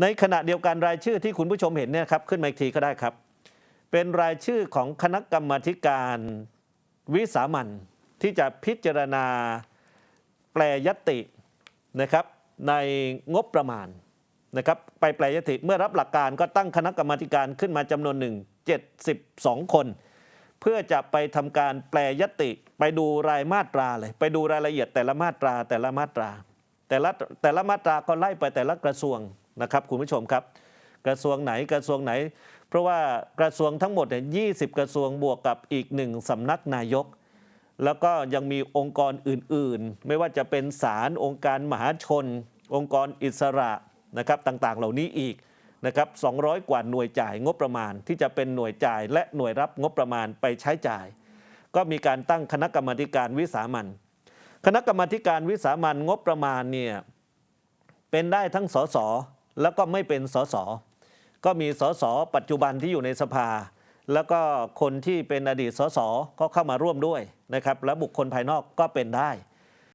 ในขณะเดียวกันรายชื่อที่คุณผู้ชมเห็นเนี่ยครับขึ้นมาอีกทีก็ได้ครับ เป็นรายชื่อของคณะกรรมธิการวิสามันที่จะพิจารณาแปลยตินะครับในงบประมาณนะครับไปแปลยติเมื่อรับหลักการก็ตั้งคณะกรรมการขึ้นมาจำนวนหนึ่ง72 คน เพื่อจะไปทำการแปลยติไปดูรายมาตราเลย ไปดูรายละเอียดแต่ละมาตราแต่ละมาตรา แต่ละแต่ละมาตราก็ไล่ไปแต่ละกระทรวง นะครับคุณผู้ชมครับ กระทรวงไหนกระทรวงไหน เพราะว่ากระทรวงทั้งหมดเนี่ยยีกระทรวงบวกกับอีกหนึ่งสำนักนายก แล้วก็ยังมีองค์กรอื่นๆ ไม่ว่าจะเป็นศาลองค์การมหาชน องค์กรอิสระนะครับต่างๆ เหล่านี้อีกนะครับ200 กว่าหน่วยจ่ายงบประมาณที่จะเป็นหน่วยจ่ายและหน่วยรับงบประมาณไปใช้จ่าย ก็มีการตั้งคณะกรรมการวิสามันคณะกรรมการวิสามันงบประมาณเนี่ยเป็นได้ทั้งสส แล้วก็ไม่เป็นสสก็มีสสปัจจุบันที่อยู่ในสภา แล้วก็คนที่เป็นอดีตสสก็เข้ามาร่วมด้วยนะครับและบุคคลภายนอกก็เป็นได้